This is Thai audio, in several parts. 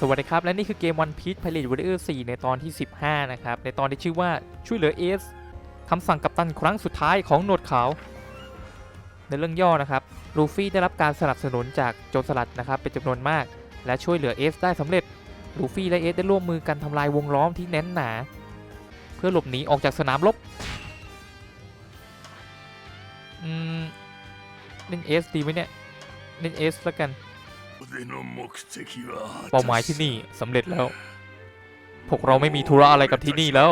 สวัสดีครับ และนี่คือเกม One Piece Pirate Warrior 4 ในตอนที่ 15 นะครับ ในตอนที่ชื่อว่าช่วยเหลือเอสคำสั่งกัปตันครั้งสุดท้ายของหนวดขาว ในเรื่องย่อนะครับลูฟี่ได้รับการสนับสนุนจากโจรสลัดนะครับเป็นจำนวนมาก และช่วยเหลือเอสได้สำเร็จลูฟี่และเอสได้ร่วมมือกันทำลายวงล้อมที่แน่นหนา เพื่อหลบหนีออกจากสนามรบอืมเล่นเอสดีไหมเนี่ยเล่นเอสแล้วกัน เป้าหมายที่นี่สำเร็จแล้ว พวกเราไม่มีธุระอะไรกับที่นี่แล้ว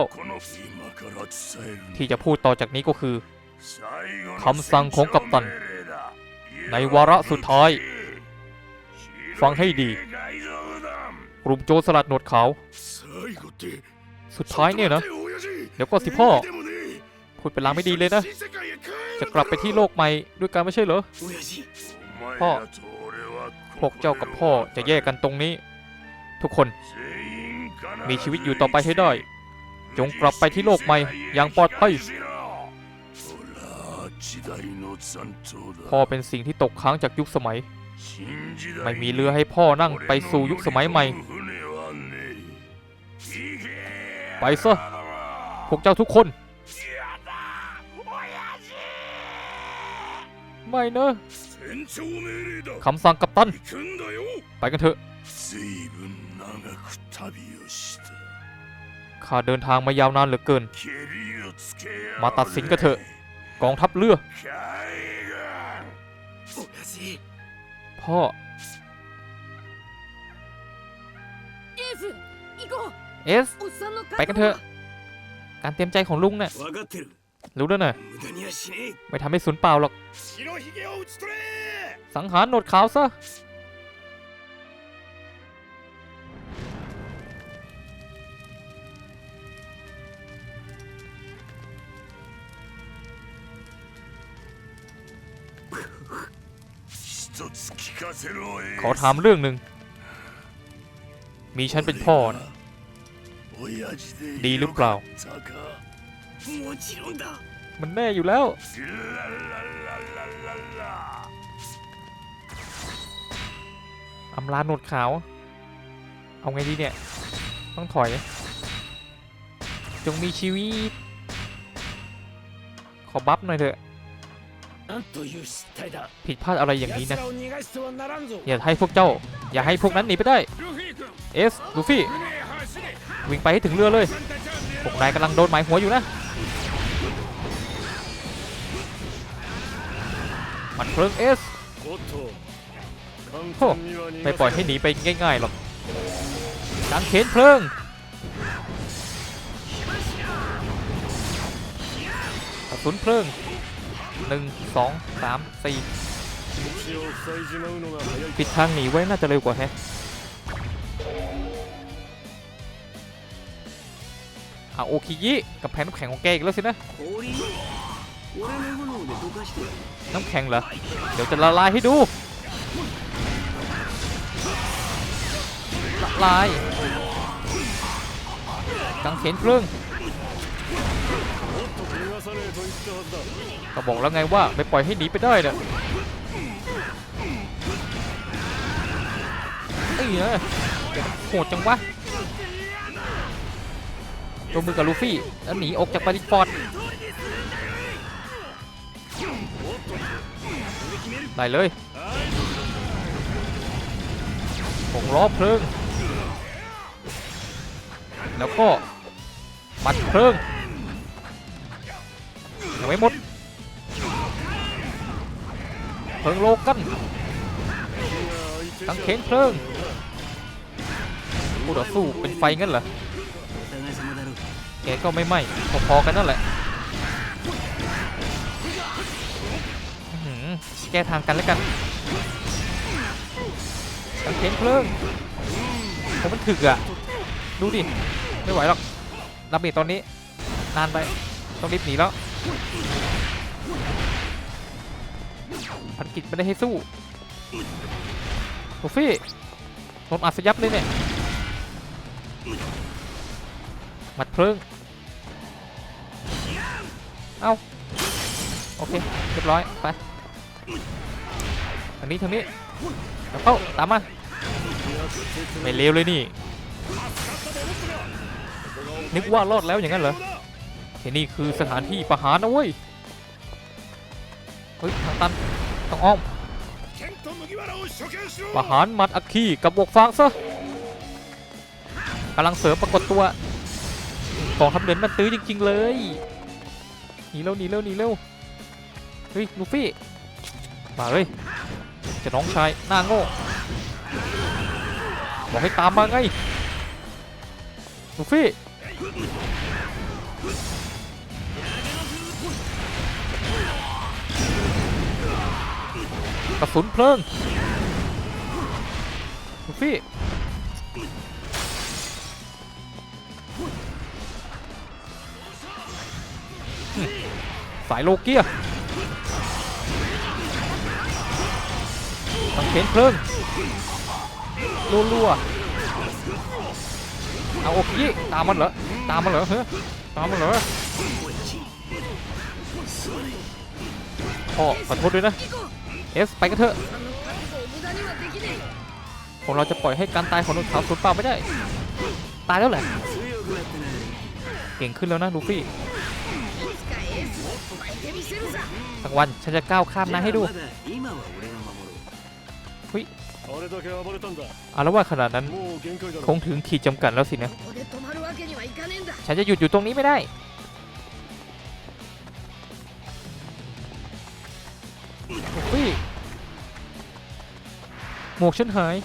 ที่จะพูดต่อจากนี้ก็คือคำสั่งของกัปตัน ในวาระสุดท้าย ฟังให้ดี กลุ่มโจรสลัดหนวดขาว สุดท้ายเนี่ยนะ เดี๋ยวก็สิพ่อพูดเป็นลางไม่ดีเลยนะ จะกลับไปที่โลกใหม่ด้วยกันไม่ใช่เหรอ พ่อ พวกเจ้ากับพ่อจะแยกกันตรงนี้ ทุกคนมีชีวิตอยู่ต่อไปให้ได้ จงกลับไปที่โลกใหม่อย่างปลอดภัยพ่อเป็นสิ่งที่ตกค้างจากยุคสมัย ไม่มีเรือให้พ่อนั่งไปสู่ยุคสมัยใหม่ ไปซะพวกเจ้าทุกคน ไม่นะ คำสั่งกัปตัน ไปกันเถอะข้าเดินทางมายาวนานเหลือเกิน มาตัดสินกันเถอะ กองทัพเรือ พ่อเอสไปกันเถอะ การเตรียมใจของลุงเนะ่ย รู้แล้วนะไม่ทำให้สูญเปล่าหรอก สังหารหนวดขาวซะ ขอถามเรื่องหนึ่ง มีฉันเป็นพ่อนะดีหรือเปล่า もちろんだ มันแน่อยู่แล้ว อำลาหนวดขาว เอาไงดีเนี่ย ต้องถอย จงมีชีวิต ขอบัฟหน่อยเถอะ なんという失態だ ผิดพลาดอะไรอย่างนี้ 奴 นะ らを逃がしてはならんぞ อย่าให้พวกเจ้า อย่าให้พวกนั้นหนีไปได้ ルフィ君 เอส ลูฟี่ 船へ走れ วิ่งไปให้ถึงเรือเลย さんたちは พวกนายกำลังโดนหมายหัวอยู่นะ เพลิงเอสโหไม่ปล่อยให้หนีไปง่ายๆหรอกดังเข็นเพลิงกระสุนเพลิงหนึ่งงสามสี่ปิดทางหนีไว้น่าจะเร็วกว่าแฮะอาโอคิยิกับแผ่นน้ำแข็งของแกอีกแล้วสินะ น้ำแข็งเหรอ เดี๋ยวจะละลายให้ดู ละลายกังเขนครึ่งก็บอกแล้วไงว่าไม่ปล่อยให้หนีไปได้เนี่ยไอ้เนี่ยโหดจังวะจมมือกับลูฟี่แล้วหนีอกจากปาริฟอร์ ได้เลยหกล้อเพลิง แล้วก็มัดเพลิงไว้หมด เพิ่งโลกันตั้งเข็นเพิ่งผู้ต่อสู้เป็นไฟงั้นเหรอแกก็ไม่ไหมพอๆกันนั่นแหละ แก้ทางกันแล้วกันกังเขนเพลิงผมมันถึกอะดูดิ ไม่ไหวหรอกรับเบรตอนนี้ นานไป ต้องรีบหนีแล้วภารกิจไม่ได้ให้สู้ลูฟี่โดนอัดสยับเลยเนี่ยหมัดเพลิง เอาโอเค เรียบร้อย ไป ทางนี้ทางนี้เข้าตามมาไม่เลวเลยนี่ นึกว่ารอดแล้วอย่างนั้นเหรอเห็นี่คือสถานที่ประหารนะเว้ย เฮ้ยทางตันต้องอ้อมประหารมัดอัคคีกับบวกฟางซะกำลังเสริมปรากฏตัวกองทัพเดินมันตื้อจริง ๆ เลยหนีเร็วหนีเร็วหนีเร็วเฮ้ยลูฟี่ มาเลยจะน้องชายหน้าโง่บอกให้ตามมาไงลูฟี่กระสุนเพลิงลูฟี่สายโลเกีย สังเกตเพลิงรัวๆเอาโอกี้ตามมันเหรอตามมันเหรอเฮ้ตามมันเหรอพ่อขอโทษด้วยนะเอสไปกันเถอะของเราจะปล่อยให้การตายของนุ่นขาวสุดเปล่าไม่ได้ ตายแล้วแหละเก่งขึ้นแล้วนะลูฟี่สักวันฉันจะก้าวข้ามนะให้ดู เฮ้ยอารวาขนาดนั้นคงถึงขีดจำกัดแล้วสินะ ฉันจะหยุดอยู่ตรงนี้ไม่ได้ เฮ้หมวกฉันหาย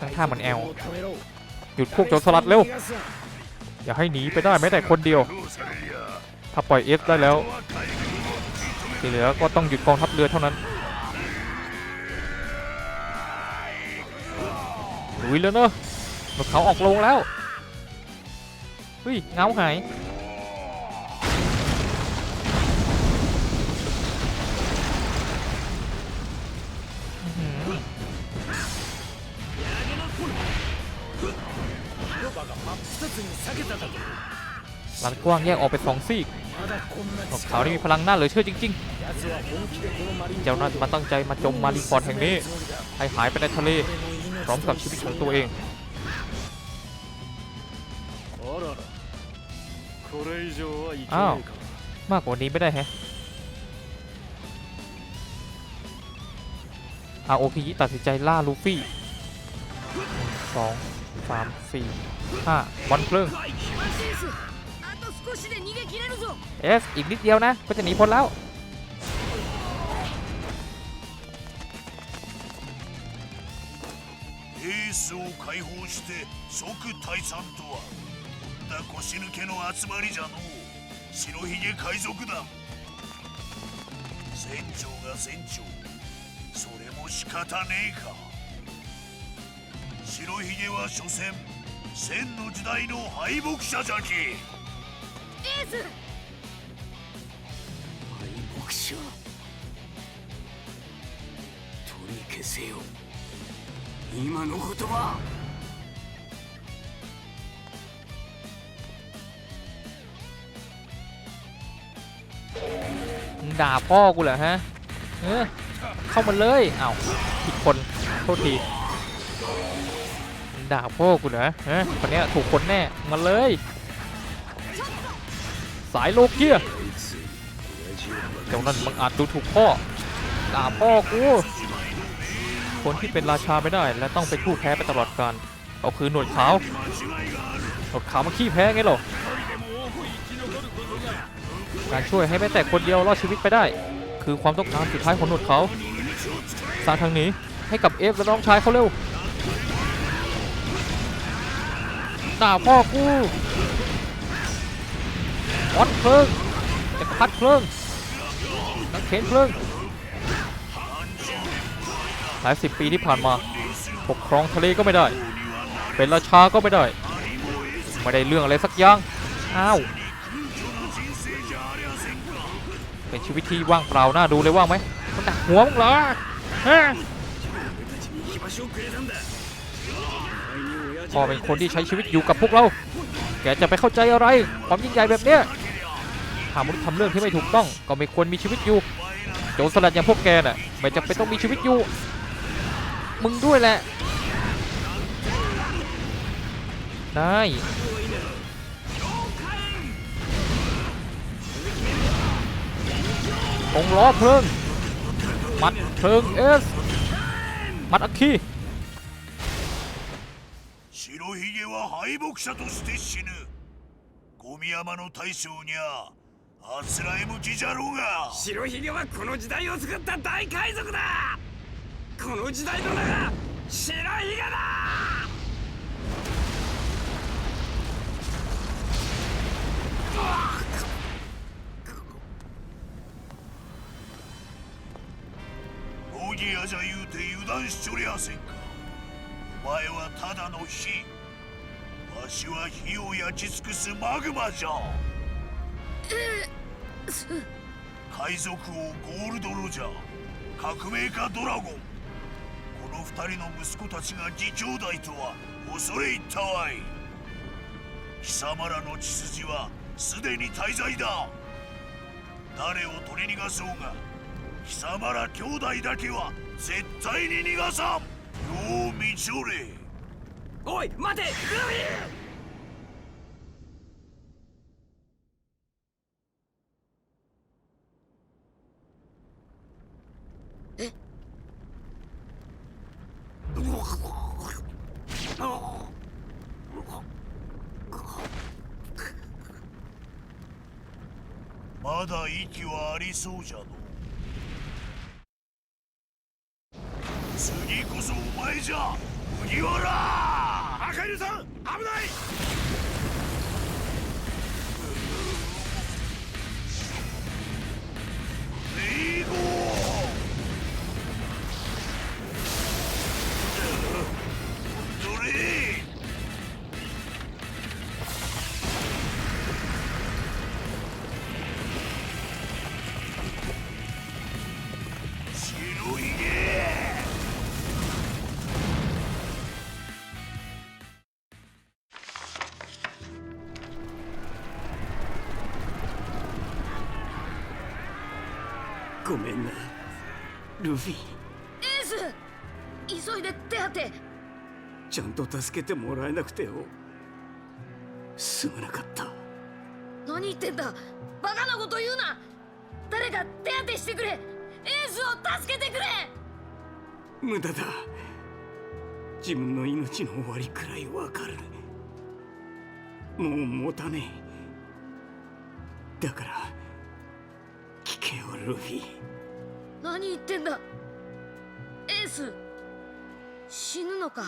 ตั้งท่าเหมือนแอล หยุดพวกโจรสลัดเร็ว อย่าให้หนีไปได้แม้แต่คนเดียว ถ้าปล่อยเอสได้แล้วที่เหลือก็ต้องหยุดกองทัพเรือเท่านั้นลุยแล้วเนอะนกเขาออกลงแล้วเฮ้ยเงาหาย ลันกว้างแยกออกไปสองซีกของเขาที่มีพลังหน้าเหลือเชื่อจริง ๆ เจ้านั้นมาตั้งใจมาจมมารีพอร์ตแห่งนี้ ให้หายไปในทะเล พร้อมกับชีวิตของตัวเองอ้าวมากกว่านี้ไม่ได้แฮะอาโอคิตัดสินใจล่าลูฟี่สอง สามสี่ห้าวันเพลิง マシースあと少しで逃げ切れるぞ เอส อีกนิดเดียวนะ ก็จะหนีพ้นแล้ว エースを解放して即退散とはだ腰抜けの集まりじゃのう白ひげ海賊団船長が船長それも仕方ねえか 白ひげは所詮千の時代の敗北者じゃきエース敗北者取り消せよ今の言葉 มึงด่าพ่อกูเหรอฮะ เออ เข้ามาเลยอ้าวผิดคน โทษทีมึง ด่าพ่อกูเหรอฮะคนนี้ถูกคนแน่มาเลย สายโลเกียเจ้านั่นมันอาจดูถูกพ่อด่าพ่อกูคนที่เป็นราชาไม่ได้ และต้องเป็นผู้แพ้ไปตลอดกาลเขาคือหนวดขาวหนวดขาวมันขี้แพ้ไงหรอการช่วยให้แม้แต่คนเดียวรอดชีวิตไปได้ คือความต้องการสุดท้ายของหนวดเขาสร้างทางหนี้ให้กับเอฟและน้องชายเขาเร็ว ด่าพ่อกูวัดเพลิงจักรพรรดิเพลิงนักเข็นเพลิงหลายสิบปีที่ผ่านมาปกครองทะเลก็ไม่ได้ เป็นราชาก็ไม่ได้ ไม่ได้เรื่องอะไรสักอย่างอ้าวเป็นชีวิตที่ว่างเปล่าน่าดูเลยว่างไหมมันดักหัวมึงเหรอฮะ พ่อเป็นคนที่ใช้ชีวิตอยู่กับพวกเรา แกจะไปเข้าใจอะไร ความยิ่งใหญ่แบบเนี้ยหากมนุษย์ทำเรื่องที่ไม่ถูกต้อง ก็ไม่ควรมีชีวิตอยู่ โจรสลัดอย่างพวกแกน่ะ ไม่จำเป็นต้องมีชีวิตอยู่ มึงด้วยแหละ ได้องล้อเพลิง มัดเพลิงเอส มัดอัคคี 白ひげは敗北者として死ぬ。ゴミ山の大将にゃあつらえ向きじゃろうが。白ひげはこの時代を作った大海賊だ。この時代の名が白ひげだ。ボギアじゃ言うて油断しちょりゃせんか。お前はただの火わしは火を焼き尽くすマグマじゃ。海賊王ゴールドロジャー革命家ドラゴン。この二人の息子たちが義兄弟とは恐れ入ったわい貴様らの血筋はすでに大罪だ。誰を取り逃がそうが貴様ら兄弟だけは絶対に逃がさん。よう見ちょれ。おい待てルフィまだ息はありそうじゃの。次こそお前じゃ。麦わら。ルさん危ない。ごめんな。ルフィ。エース！急いで手当て。ちゃんと助けてもらえなくてよ。すまなかった。何言ってんだ。バカなこと言うな。誰か手当てしてくれ。エースを助けてくれ。無駄だ。自分の命の終わりくらいわかる。もう持たねえ。だから聞けよルフィ。何言ってんだ。エース死ぬのか。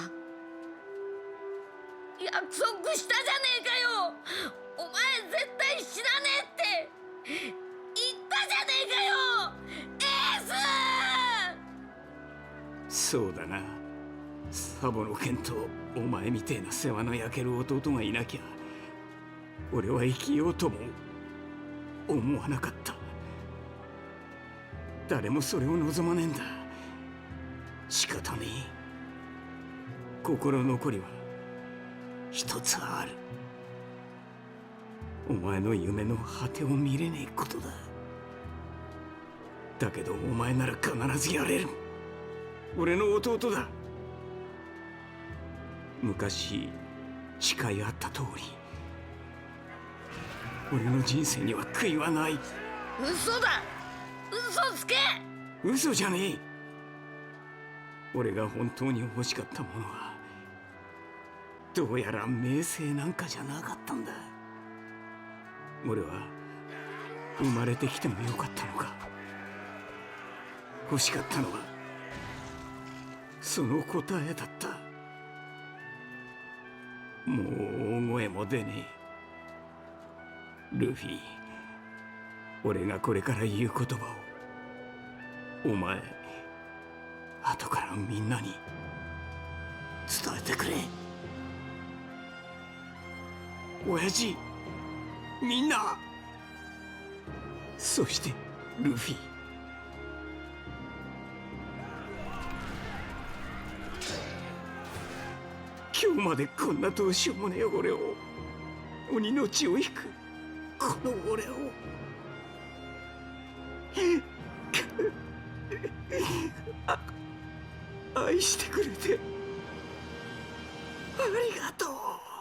約束したじゃねえかよ。お前絶対死なねえって。言ったじゃねえかよ。エース！そうだな。サボの剣とお前みてえな世話の焼ける弟がいなきゃ俺は生きようとも思わなかった誰もそれを望まねえんだ。仕方ねえ。心残りは一つある。お前の夢の果てを見れねえことだ。だけどお前なら必ずやれる。俺の弟だ。昔誓い合った通り。俺の人生には悔いはない。嘘だ。嘘つけ！嘘じゃねえ。俺が本当に欲しかったものはどうやら名声なんかじゃなかったんだ。俺は生まれてきてもよかったのか。欲しかったのはその答えだった。もう大声も出ねえ。ルフィ。俺がこれから言う言葉をお前後からみんなに伝えてくれ。親父みんな。そしてルフィ。今日までこんなどうしようもねえ俺を鬼の血を引くこの俺を。ありがとう。